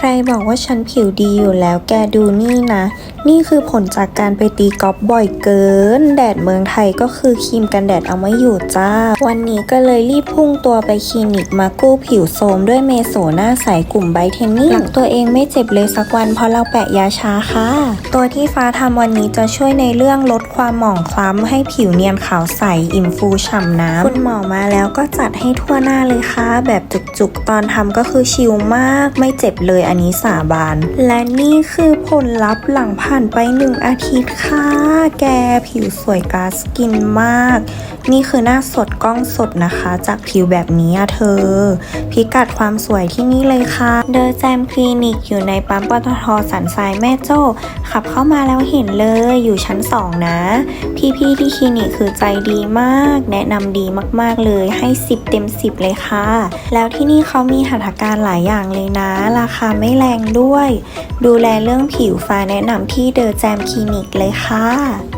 ใครบอกว่าฉันผิวดีอยู่แล้วแกดูนี่นะ นี่คือผลจากการไปตีกอล์ฟบ่อยเกิน แดดเมืองไทยก็คือครีมกันแดดเอาไม่อยู่จ้า วันนี้ก็เลยรีบพุ่งตัวไปคลินิกมากู้ผิวโทรมด้วยเมโซหน้าใสกลุ่มไบเทนนิ่งหลังตัวเองไม่เจ็บเลยสักวันเพราะเราแปะยาชาค่ะ ตัวที่ฟ้าทำวันนี้จะช่วยในเรื่องลดความหมองคล้ำให้ผิวเนียนขาวใสอิ่มฟูฉ่ำน้ำคุณหมอมาแล้วก็จัดให้ทั่วหน้าเลยค่ะ แบบจุกๆตอนทำก็คือชิลมากไม่เจ็บเลยอันนี้สาบาน และนี่คือผลลัพธ์หลังผ่านไปหนึ่งอาทิตย์ค่ะ แกผิวสวยกาสกินมาก นี่คือหน้าสดกล้องสดนะคะ จากผิวแบบนี้อะเธอ พิกัดความสวยที่นี่เลยค่ะ เดอแจมคลินิกอยู่ในปั๊มปตทสันทรายแม่โจ้ ขับเข้ามาแล้วเห็นเลยอยู่ชั้น 2 นะ พี่ๆที่คลินิกคือใจดีมาก แนะนำดีมากๆเลยให้ 10 เต็ม 10 เลยค่ะ แล้วที่นี่เขามีหัตถการหลายอย่างเลยนะ ราคาไม่แรงด้วย ดูแลเรื่องผิวฟ้าแนะนำที่เดอแจมคลินิกเลยค่ะ